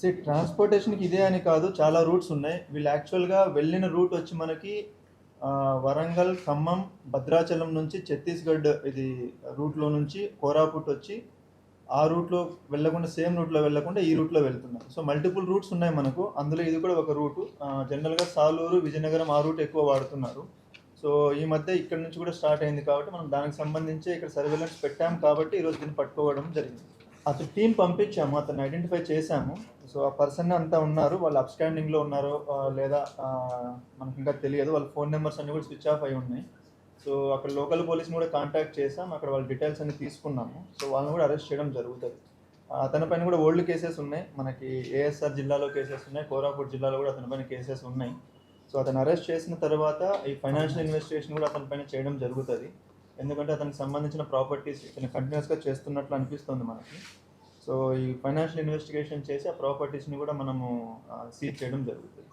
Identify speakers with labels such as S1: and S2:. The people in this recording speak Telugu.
S1: సో ట్రాన్స్పోర్టేషన్కి ఇదే అని కాదు చాలా రూట్స్ ఉన్నాయి. వీళ్ళు యాక్చువల్గా వెళ్ళిన రూట్ వచ్చి మనకి వరంగల్ ఖమ్మం భద్రాచలం నుంచి ఛత్తీస్గఢ్ ఇది రూట్లో నుంచి కోరాపుట్ వచ్చి ఆ రూట్లో వెళ్ళకుండా సేమ్ రూట్లో వెళ్ళకుండా ఈ రూట్లో వెళ్తున్నారు సో మల్టిపుల్ రూట్స్ ఉన్నాయి మనకు. అందులో ఇది కూడా ఒక రూటు. జనరల్గా సాలూరు విజయనగరం ఆ రూట్ ఎక్కువ వాడుతున్నారు. సో ఈ మధ్య ఇక్కడ నుంచి కూడా స్టార్ట్ అయింది కాబట్టి మనం దానికి సంబంధించి ఇక్కడ సర్వేలెన్స్ పెట్టాం కాబట్టి ఈరోజు దీన్ని పట్టుకోవడం జరిగింది. అతను టీం పంపించాము అతను ఐడెంటిఫై చేశాము. సో ఆ పర్సన్ అంతా ఉన్నారు. వాళ్ళు అప్స్టాండింగ్లో ఉన్నారో లేదా మనకు ఇంకా తెలియదు. వాళ్ళ ఫోన్ నెంబర్స్ అన్ని కూడా స్విచ్ ఆఫ్ అయి ఉన్నాయి. సో అక్కడ లోకల్ పోలీస్ని కూడా కాంటాక్ట్ చేసాం అక్కడ వాళ్ళ డీటెయిల్స్ అన్ని తీసుకున్నాము. సో వాళ్ళని కూడా అరెస్ట్ చేయడం జరుగుతుంది. అతని పైన కూడా ఓల్డ్ కేసెస్ ఉన్నాయి. మనకి ఏఎస్ఆర్ జిల్లాలో కేసెస్ ఉన్నాయి. కోరాపూట్ జిల్లాలో కూడా అతని పైన కేసెస్ ఉన్నాయి. సో అతను అరెస్ట్ చేసిన తర్వాత ఈ ఫైనాన్షియల్ ఇన్వెస్టిగేషన్ కూడా అతని పైన చేయడం జరుగుతుంది. ఎందుకంటే అతనికి సంబంధించిన ప్రాపర్టీస్ ఇతను కంటిన్యూస్గా చేస్తున్నట్లు అనిపిస్తుంది మనకి. సో ఈ ఫైనాన్షియల్ ఇన్వెస్టిగేషన్ చేసి ఆ ప్రాపర్టీస్ని కూడా మనము సీజ్ చేయడం జరుగుతుంది.